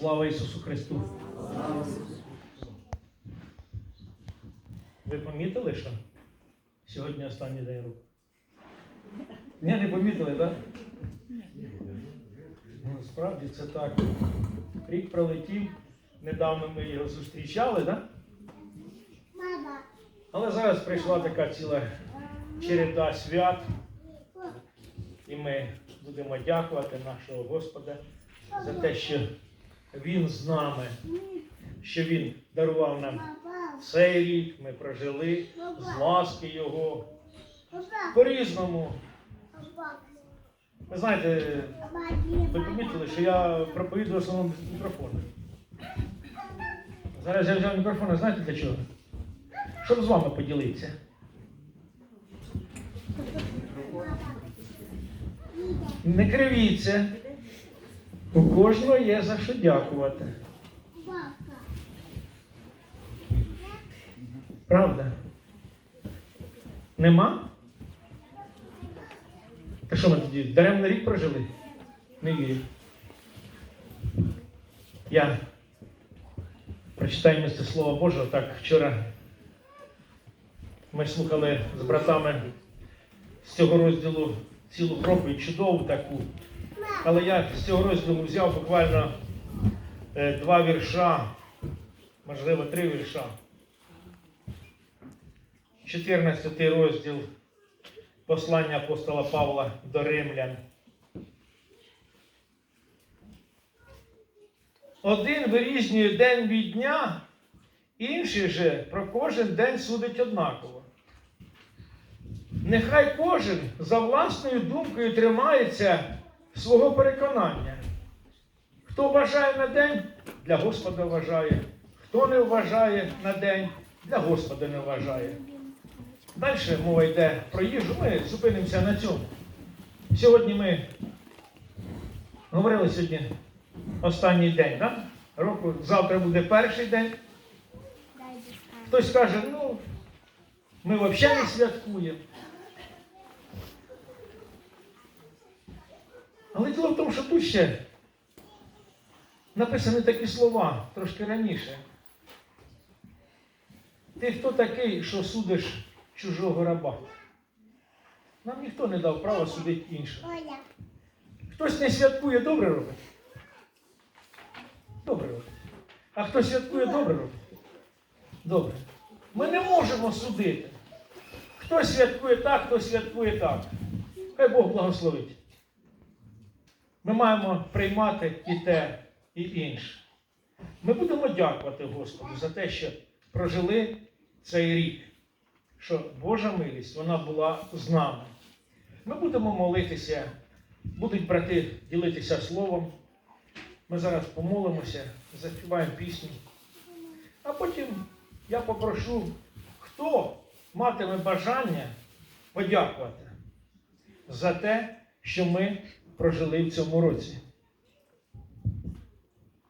Слава Ісусу Христу! Ви помітили, що сьогодні останній день року? Ні, не помітили, так? Ну, справді це так. Рік пролетів, недавно ми його зустрічали, так? Мама. Але зараз прийшла така ціла череда свят, і ми будемо дякувати нашого Господа за те, що Він з нами, що Він дарував нам цей рік, ми прожили з ласки Його по-різному. Ви знаєте, ви помітили, що я проповідую основному мікрофону. Зараз я взяв мікрофон, знаєте для чого? Щоб з вами поділитися. Не кривіться. У кожного є за що дякувати. Правда? Нема? Та що ми тоді даремно рік прожили? Не вірю. Я прочитаю місце Слова Божого. Так, вчора ми слухали з братами з цього розділу цілу проповідь, чудову таку. Але я з цього розділу взяв буквально е, два вірша, можливо, три вірша. 14 розділ послання апостола Павла до римлян. Один вирізнює день від дня, інший же про кожен день судить однаково. Нехай кожен за власною думкою тримається свого переконання. Хто вважає на день, для Господа вважає. Хто не вважає на день, для Господа не вважає. Далі мова йде про їжу. Ми зупинимося на цьому. Сьогодні ми говорили сьогодні останній день да? року. Завтра буде перший день. Хтось каже, ну, ми взагалі не святкуємо. Але діло в тому, що тут ще написані такі слова трошки раніше. Ти хто такий, що судиш чужого раба? Нам ніхто не дав права судити іншого. Хтось не святкує, добре робить. Добре робить. А хто святкує, добре робить. Добре. Ми не можемо судити. Хто святкує так, хто святкує так. Хай Бог благословить. Ми маємо приймати і те, і інше. Ми будемо дякувати Господу за те, що прожили цей рік, що Божа милість вона була з нами. Ми будемо молитися, будуть брати ділитися словом. Ми зараз помолимося, заспіваємо пісню. А потім я попрошу, хто матиме бажання подякувати за те, що ми прожили в цьому році.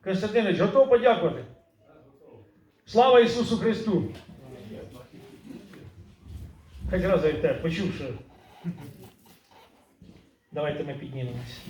Костянтинович, готов подякувати? Слава Ісусу Христу! Хоч раз те почув, що Давайте ми піднімемося.